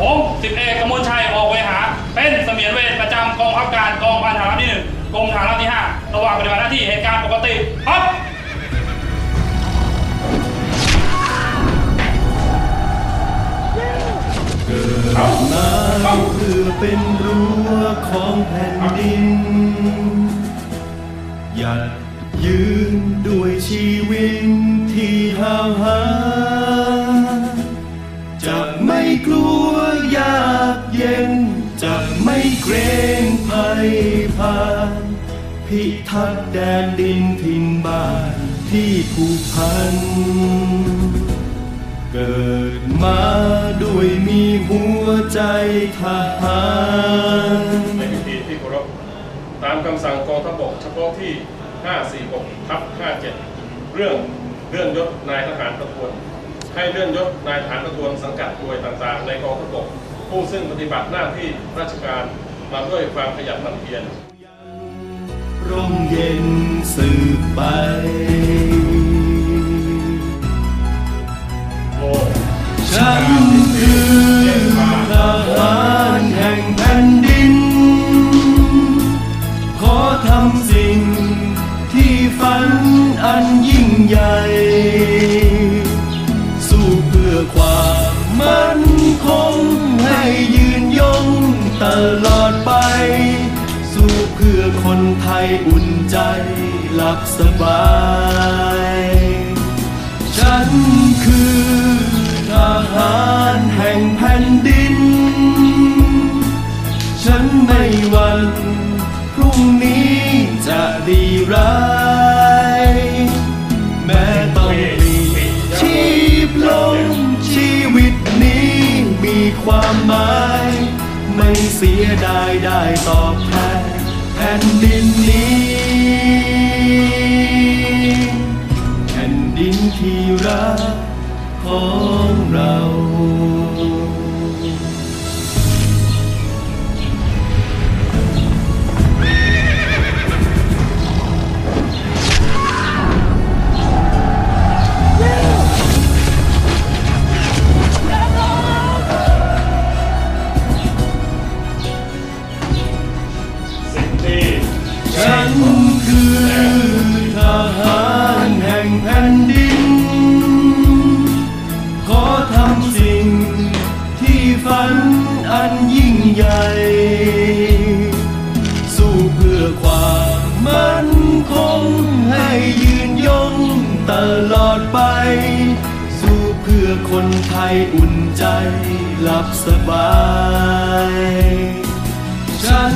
ผมสิบเอกกมลชัยออกเวหา เป็นเสมียนเวรประจำกองบับการกองพันฐานราบที่หนึ่งกรมฐานราบที่ห้าระหว่างปฏิบัติหน้าที่เหตุการณ์ปกติครับเกิดมาเพื่อเป็นรั้วของแผ่นดิน หยัดยืนด้วยชีวิตที่ห้าวหา พิทักษ์แดนดินถิ่นบ้านที่ผูกพัน เกิดมาด้วยมีหัวใจทหารในพิธีที่เคารพตามคำสั่งกองทัพบกเฉพาะที่ 546ทับ57 เรื่องเลื่อนยศนายทหารประทวน ให้เลื่อนยศนายทหารประทวนสังกัดหน่วยต่างๆ ในกองทัพบกผู้ซึ่งปฏิบัติหน้าที่ราชการมาด้วยความขยันหมั่นเพียร มเย็นสืบไป ฉันคือทหารแห่งแผ่นดิน ขอทำสิ่งที่ฝันอันยิ่งใหญ่ สู้เพื่อความมั่น อุ่นใจหลับสบาย ฉันคือทหารแห่งแผ่นดิน ฉันไม่หวันพรุ่งนี้จะดีร้าย แม้ต้องปลีชีพลงชีวิตนี้มีความหมาย ไม่เสียดายได้ตอบแทนแผ่นดินนี้ ลอดไป สู้เพื่อคนไทยอุ่นใจหลับสบาย ฉัน